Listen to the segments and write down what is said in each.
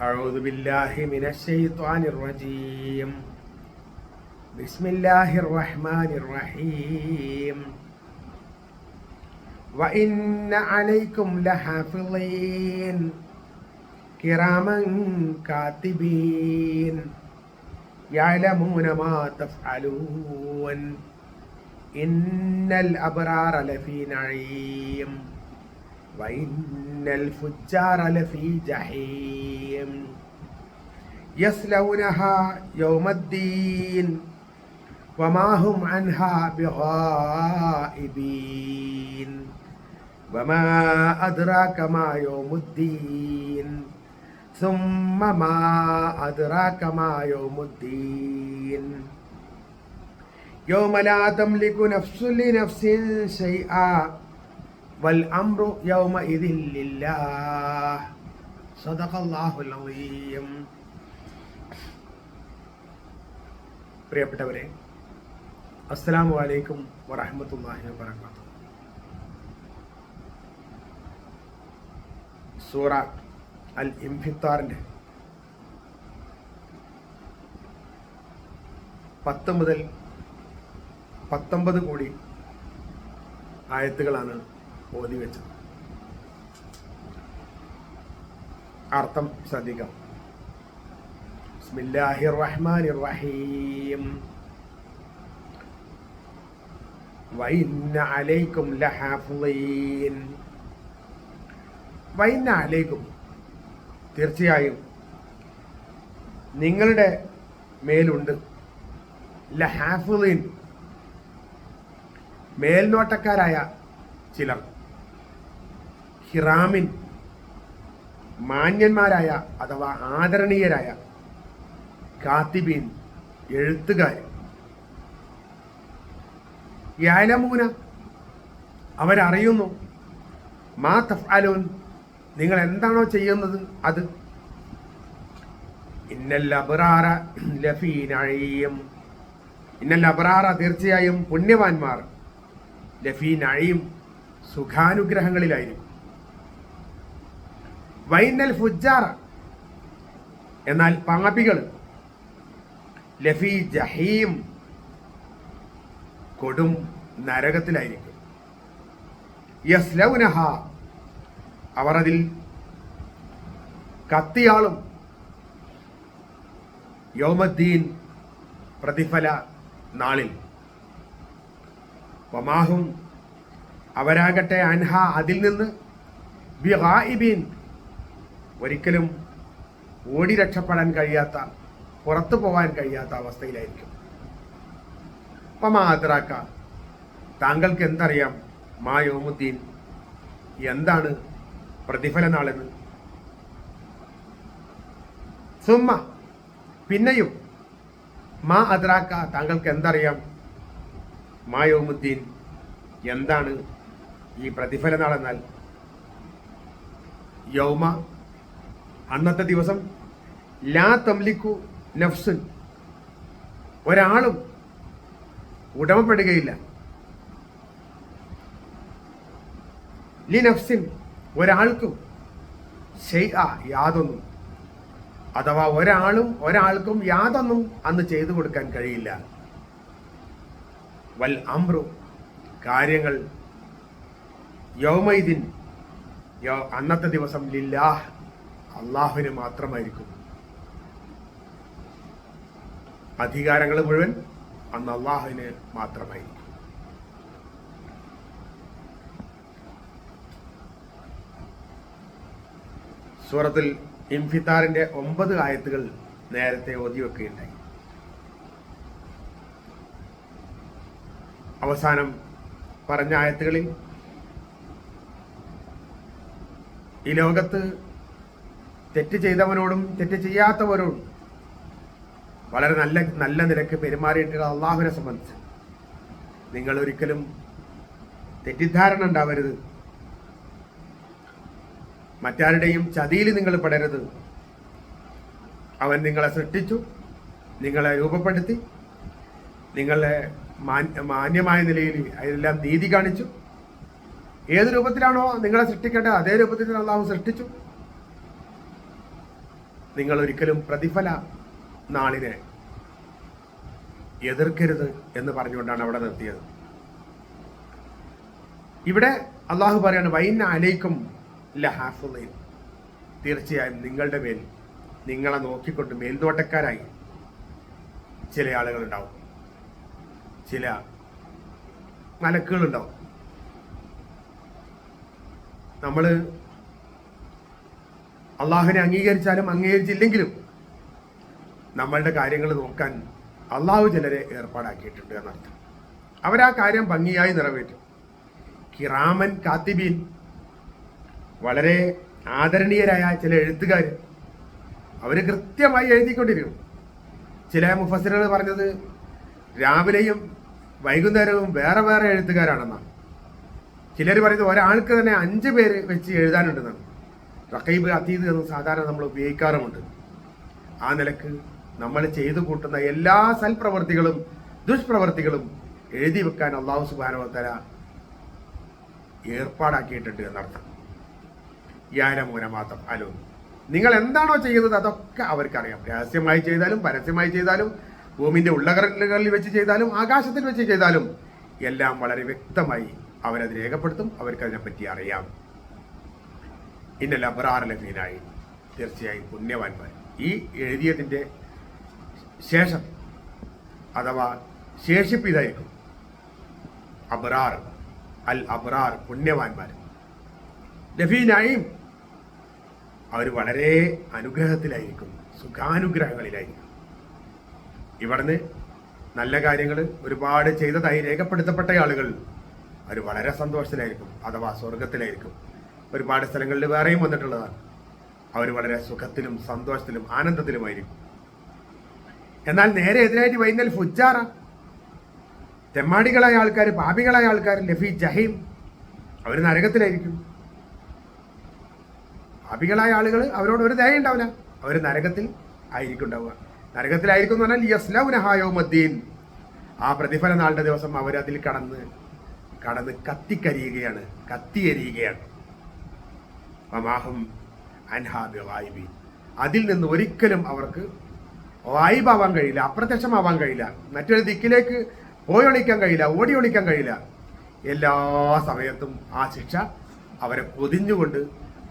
أعوذ بالله من الشيطان الرجيم. بسم الله الرحمن الرحيم. وإن عليكم لحافظين. كراما كاتبين. يعلمون ما تفعلون. إن الأبرار لفي نعيم. وإن الفجار لفي جحيم. يصلونها يوم الدين وما هم عنها بغائبين. وما أدراك ما يوم الدين. ثم ما أدراك ما يوم الدين. يوم لا تملك نفس لنفس شيئا. വൽ അംറു യൗമ സദഖല്ലാഹുൽ അലീം പ്രിയപ്പെട്ടവരെ അസ്സലാമു അലൈക്കും വറഹമത്തല്ലാഹി വബറകാത്ത് സൂറ അൽ ഇംഫിത്താറിന്റെ പത്ത് മുതൽ പത്തൊമ്പത് കോടി ആയത്തുകളാണ് ഓതി വെച്ചത് അർത്ഥം ശ്രദ്ധിക്കാം ബിസ്മില്ലാഹിർ റഹ്മാനിർ റഹീം വൈന്ന അലൈക്കും ലഹാഫിളീൻ വൈന്ന അലൈക്കും. തീർച്ചയായും നിങ്ങളുടെ മേലുണ്ട്. ലഹാഫുലീൻ മേൽനോട്ടക്കാരായ ചിലർ. ഹിറാമിൻ മാന്യന്മാരായ അഥവാ ആദരണീയരായ കാത്തിബീൻ എഴുത്തുകാർ യാലമൂന അവരറിയുന്നു മാ തഫ്അലൂൻ നിങ്ങൾ എന്താണോ ചെയ്യുന്നത് അത്? ഇന്നൽ ലഫീനഴിയും ഇന്നല്ലബറാറ ഇന്നൽ അബറാറ തീർച്ചയായും പുണ്യവാന്മാർ ലഫീനഴിയും സുഖാനുഗ്രഹങ്ങളിലായിരിക്കും. വൈനൽ ഫുജാറ എന്നാൽ പാപികൾ ലഫി ജഹീം കൊടും നരകത്തിലായിരിക്കും. യസ്ലൗനഹ. അവർ അതിൽ കത്തിയാളും. യോമദ്ദീൻ പ്രതിഫല നാളിൽ. വമാഹും അവരാകട്ടെ അൻഹ അതിൽ നിന്ന് ബിഹായിബീൻ ഒരിക്കലും ഓടി രക്ഷപ്പെടാൻ കഴിയാത്ത പുറത്തു പോകാൻ കഴിയാത്ത അവസ്ഥയിലായിരിക്കും. പമാദ്രാക്ക താങ്കൾക്ക് എന്തറിയാം? മാ യോമുദ്ദീൻ എന്താണ് പ്രതിഫല നാളെന്ന്? സുമ്മ പിന്നെയും മാ അദ്രാക്ക താങ്കൾക്ക് എന്തറിയാം? മാ യോമുദ്ദീൻ എന്താണ് ഈ പ്രതിഫല നാളെന്നാൽ? യൗമ അന്നത്തെ ദിവസം ലാ തംലിക്കു നഫ്സുൻ ഒരാളും ഉടമപ്പെടുകയില്ല. ലി നഫ്സിൻ ഒരാൾക്കും ഷെയ്അ യാതൊന്നും അഥവാ ഒരാളും ഒരാൾക്കും യാതൊന്നും അന്ന് ചെയ്തു കൊടുക്കാൻ കഴിയില്ല. വൽ അമ്രു കാര്യങ്ങൾ യൗമൈദിൻ അന്നത്തെ ദിവസം ലില്ലാഹ് അള്ളാഹുവിന് മാത്രമായിരിക്കും. അധികാരങ്ങൾ മുഴുവൻ അന്ന് അള്ളാഹുവിന് മാത്രമായിരിക്കും. സൂറത്തിൽ ഇംഫിത്താറിന്റെ ഒമ്പത് ആയത്തുകൾ നേരത്തെ ഓതിവെക്കുകയുണ്ടായി അവസാനം പറഞ്ഞ ആയത്തുകളിൽ ഈ ലോകത്ത് തെറ്റ് ചെയ്തവനോടും തെറ്റ് ചെയ്യാത്തവരോടും വളരെ നല്ല നല്ല നിലയ്ക്ക് പെരുമാറിയിട്ടുള്ള അള്ളാഹുവിനെ സംബന്ധിച്ച്. നിങ്ങൾ ഒരിക്കലും തെറ്റിദ്ധാരണ ഉണ്ടാവരുത്. മറ്റാരുടെയും ചതിയിൽ നിങ്ങൾ പെടരുത്. അവൻ നിങ്ങളെ സൃഷ്ടിച്ചു നിങ്ങളെ രൂപപ്പെടുത്തി നിങ്ങളെ മാന്യമായ നിലയിൽ അതിലെല്ലാം നീതി കാണിച്ചു. ഏത് രൂപത്തിലാണോ നിങ്ങളെ സൃഷ്ടിക്കേണ്ടത് അതേ രൂപത്തിൽ അള്ളാഹു സൃഷ്ടിച്ചു. നിങ്ങൾ ഒരിക്കലും പ്രതിഫല നാളിനെ എതിർക്കരുത് എന്ന് പറഞ്ഞുകൊണ്ടാണ് അവിടെ നിർത്തിയത്. ഇവിടെ അള്ളാഹു പറയാണ് വൈന അലൈക്കും ലഹാഫുലൈൻ തീർച്ചയായും നിങ്ങളുടെ മേൽ നിങ്ങളെ നോക്കിക്കൊണ്ട് മേൽനോട്ടക്കാരായി ചില ആളുകളുണ്ടാവും. ചില മലക്കുകളുണ്ടാവും നമ്മൾ അള്ളാഹുവിനെ അംഗീകരിച്ചാലും അംഗീകരിച്ചില്ലെങ്കിലും നമ്മളുടെ കാര്യങ്ങൾ നോക്കാൻ അള്ളാഹു ചിലരെ ഏർപ്പാടാക്കിയിട്ടുണ്ട് എന്നർത്ഥം. അവരാ കാര്യം ഭംഗിയായി നിറവേറ്റും. കിറാമൻ കാത്തിബീൻ വളരെ ആദരണീയരായ ചില എഴുത്തുകാർ അവർ കൃത്യമായി എഴുതിക്കൊണ്ടിരിക്കും ചില മുഫസിലുകൾ പറഞ്ഞത് രാവിലെയും വൈകുന്നേരവും വേറെ വേറെ എഴുത്തുകാരാണെന്നാണ്. ചിലർ പറയുന്നത് ഒരാൾക്ക് തന്നെ അഞ്ച് പേര് വെച്ച് എഴുതാനുണ്ടെന്നാണ്. റക്കീബ് അതീത് എന്ന് സാധാരണ നമ്മൾ ഉപയോഗിക്കാറുമുണ്ട്. ആ നിലയ്ക്ക് നമ്മൾ ചെയ്തു കൂട്ടുന്ന എല്ലാ സൽപ്രവർത്തികളും ദുഷ്പ്രവർത്തികളും എഴുതി വെക്കാൻ അള്ളാഹു സുബാനോത്തര ഏർപ്പാടാക്കിയിട്ടുണ്ട് എന്നർത്ഥം. യാനമൂന മാത്രം. അലോ നിങ്ങൾ എന്താണോ ചെയ്യുന്നത് അതൊക്കെ അവർക്കറിയാം. രഹസ്യമായി ചെയ്താലും പരസ്യമായി ചെയ്താലും ഭൂമിന്റെ ഉള്ളകരകളിൽ വെച്ച് ചെയ്താലും ആകാശത്തിൽ വെച്ച് ചെയ്താലും എല്ലാം വളരെ വ്യക്തമായി അവരത് രേഖപ്പെടുത്തും അവർക്കതിനെപ്പറ്റി അറിയാം. ഇന്നല്ല അബ്രാറലഫീനായി തീർച്ചയായും പുണ്യവാന്മാർ ഈ എഴുതിയതിന്റെ ശേഷം അഥവാ ശേഷിപ്പിതായിരിക്കും അബ്രാർ അൽ അബ്രാർ പുണ്യവാന്മാർ നഫീനായും അവർ വളരെ അനുഗ്രഹത്തിലായിരിക്കും സുഖാനുഗ്രഹങ്ങളിലായിരിക്കും. ഇവിടുന്ന് നല്ല കാര്യങ്ങൾ ഒരുപാട് ചെയ്തതായി രേഖപ്പെടുത്തപ്പെട്ട ആളുകൾ അവർ വളരെ സന്തോഷത്തിലായിരിക്കും അഥവാ സ്വർഗത്തിലായിരിക്കും ഒരുപാട് സ്ഥലങ്ങളിൽ വേറെയും വന്നിട്ടുള്ളതാണ്. അവർ വളരെ സുഖത്തിലും സന്തോഷത്തിലും ആനന്ദത്തിലുമായിരിക്കും. എന്നാൽ നേരെ എതിരായിട്ട് വൈകുന്നേരം ഫുജാറ. തെമ്മാടികളായ ആൾക്കാർ പാപികളായ ആൾക്കാർ ലഫി ജഹീം അവർ നരകത്തിലായിരിക്കും. പാപികളായ ആളുകൾ അവരോട് ഒരു ദയ ഉണ്ടാവില്ല. അവർ നരകത്തിൽ ആയിരിക്കും ഉണ്ടാവുക നരകത്തിലായിരിക്കും എന്ന് പറഞ്ഞാൽ യസ്ലൗനഹായോ മദ്ദീൻ ആ പ്രതിഫല നാളുടെ ദിവസം അവരതിൽ കടന്ന് കടന്ന് കത്തിക്കരിയുകയാണ് കത്തിയെരിയുകയാണ്. അതിൽ നിന്ന് ഒരിക്കലും അവർക്ക് വായിബാവാൻ കഴിയില്ല അപ്രത്യക്ഷമാവാൻ കഴിയില്ല. മറ്റൊരു ദിക്കിലേക്ക് പോയി ഒളിക്കാൻ കഴിയില്ല ഓടി ഒളിക്കാൻ കഴിയില്ല. എല്ലാ സമയത്തും ആ ശിക്ഷ അവരെ പൊതിഞ്ഞുകൊണ്ട്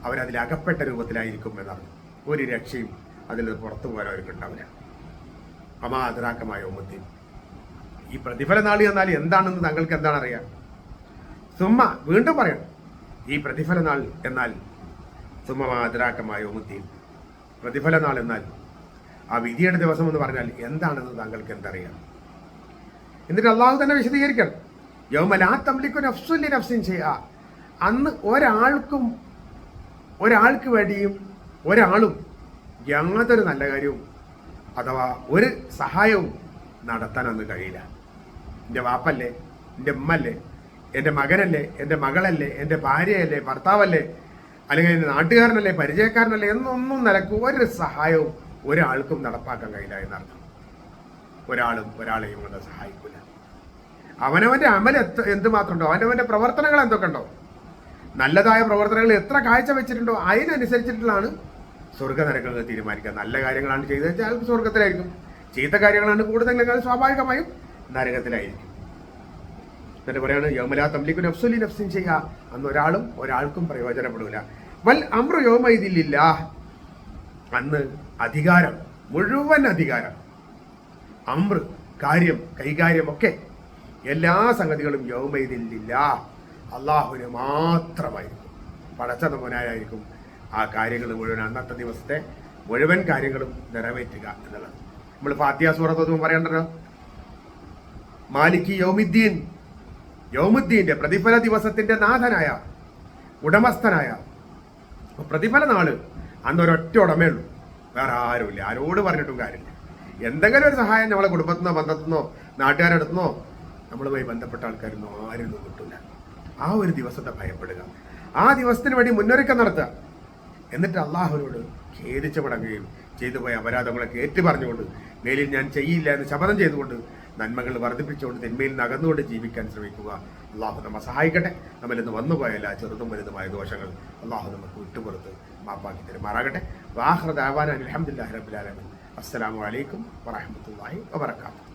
അവരതിൽ അകപ്പെട്ട രൂപത്തിലായിരിക്കും എന്നാണ്. ഒരു രക്ഷയും അതിൽ നിന്ന് പുറത്തു പോകാൻ അവർക്ക് ഉണ്ടാവില്ല. അമാതരാക്കമായ ഒമ്പത്തി ഈ പ്രതിഫല നാളി എന്നാൽ എന്താണെന്ന് താങ്കൾക്ക് എന്താണ് അറിയാം? സുമ്മ വീണ്ടും പറയാം. ഈ പ്രതിഫല നാൾ എന്നാൽ സുമ്മ മാതരാക്കമായ ഒമുദ്ദീൻ പ്രതിഫല നാളെന്നാൽ ആ വിധിയുടെ ദിവസം എന്ന് പറഞ്ഞാൽ എന്താണെന്ന് താങ്കൾക്ക് എന്തറിയാം? എന്നിട്ട് അള്ളാഹു തന്നെ വിശദീകരിക്കണം. യൗമലാ തംലിക്കു നഫ്സുല്ലി നഫ്സിൻ ചെയ്യുക അന്ന് ഒരാൾക്കും ഒരാൾക്ക് വേണ്ടിയും ഒരാളും യാതൊരു നല്ല കാര്യവും അഥവാ ഒരു സഹായവും നടത്താൻ അന്ന് കഴിയില്ല. എന്റെ വാപ്പല്ലേ? എന്റെ ഉമ്മല്ലേ? എന്റെ മകനല്ലേ? എന്റെ മകളല്ലേ? എന്റെ ഭാര്യയല്ലേ? ഭർത്താവല്ലേ? അല്ലെങ്കിൽ നാട്ടുകാരനല്ലേ പരിചയക്കാരനല്ലേ എന്നൊന്നും നിലയ്ക്ക് ഒരു സഹായവും ഒരാൾക്കും നടപ്പാക്കാൻ കഴിയില്ല എന്നർത്ഥം. ഒരാളും ഒരാളെയും കൊണ്ട് സഹായിക്കില്ല അവനവന്റെ അമൽ എത്ര എന്തുമാത്രമുണ്ടോ? അവനവന്റെ പ്രവർത്തനങ്ങൾ എന്തൊക്കെ ഉണ്ടോ? നല്ലതായ പ്രവർത്തനങ്ങൾ എത്ര കാഴ്ച വെച്ചിട്ടുണ്ടോ? അതിനനുസരിച്ചിട്ടുള്ളതാണ് സ്വർഗനരകങ്ങൾ തീരുമാനിക്കുക. നല്ല കാര്യങ്ങളാണ് ചെയ്തത് വെച്ചാൽ സ്വർഗത്തിലായിരിക്കും ചീത്ത കാര്യങ്ങളാണ് കൂടുതൽ സ്വാഭാവികമായും നരകത്തിലായിരിക്കും. എന്നിട്ട് പറയാണ് യോമല തംലിക്കു നഫ്സുലി നഫ്സിൻ ചെയ്യുക അന്ന് ഒരാളും ഒരാൾക്കും പ്രയോജനപ്പെടില്ല വൽ അമ്രു യോമൈതില്ല അന്ന് അധികാരം മുഴുവൻ അധികാരം അമ്ര കാര്യം കൈകാര്യമൊക്കെ എല്ലാ സംഗതികളും യൗമൈതില്ല അള്ളാഹുവിന് മാത്രമായിരിക്കും. പടച്ച നമ്പനായിരിക്കും ആ കാര്യങ്ങൾ മുഴുവൻ അന്നത്തെ ദിവസത്തെ മുഴുവൻ കാര്യങ്ങളും നിറവേറ്റുക എന്നുള്ളത്. നമ്മൾ ഫാത്തിയ സൂറത്തൊന്നും പറയണ്ടല്ലോ? മാലിക് യൗമിദ്ദീൻ. യൗമുദ്ദീന്റെ പ്രതിഫല ദിവസത്തിന്റെ നാഥനായ ഉടമസ്ഥനായ. പ്രതിഫല നാൾ അന്ന് ഒരൊറ്റ ഉടമേ ഉള്ളൂ. വേറെ ആരുമില്ല. ആരോട് പറഞ്ഞിട്ടും കാര്യമില്ല. എന്തെങ്കിലും ഒരു സഹായം നമ്മളെ കുടുംബത്തിൽ നിന്നോ ബന്ധത്തിൽ നിന്നോ നാട്ടുകാരടുത്തു നിന്നോ നമ്മളുമായി ബന്ധപ്പെട്ട ആൾക്കാരൊന്നും ആരും കിട്ടില്ല ആ ഒരു ദിവസത്തെ ഭയപ്പെടുക. ആ ദിവസത്തിന് വേണ്ടി മുന്നൊരുക്കം നടത്തുക. എന്നിട്ട് അള്ളാഹുവിനോട് ഖേദിച്ചു മടങ്ങുകയും ചെയ്തു പോയ അപരാധങ്ങളൊക്കെ ഏറ്റു പറഞ്ഞുകൊണ്ട് മേലിൽ ഞാൻ ചെയ്യില്ല എന്ന് ശപഥം ചെയ്തുകൊണ്ട് നന്മകൾ വർദ്ധിപ്പിച്ചുകൊണ്ട് തിന്മയിൽ നകന്നുകൊണ്ട് ജീവിക്കാൻ ശ്രമിക്കുക. അള്ളാഹു നമ്മെ സഹായിക്കട്ടെ. നമ്മളിൽ വന്നുപോയ എല്ലാ ചെറുതും വലുതുമായ ദോഷങ്ങൾ അള്ളാഹു നമുക്ക് വിട്ടുപുറത്ത് മാപ്പാക്കി തരുമാറാകട്ടെ. വാഹൃദാവാൻ അലഹമുല്ലാ റബുലാലമൻ അസ്സലാമു അലൈക്കും വാഹമത്തല്ലാഹി വബർക്കാത്തു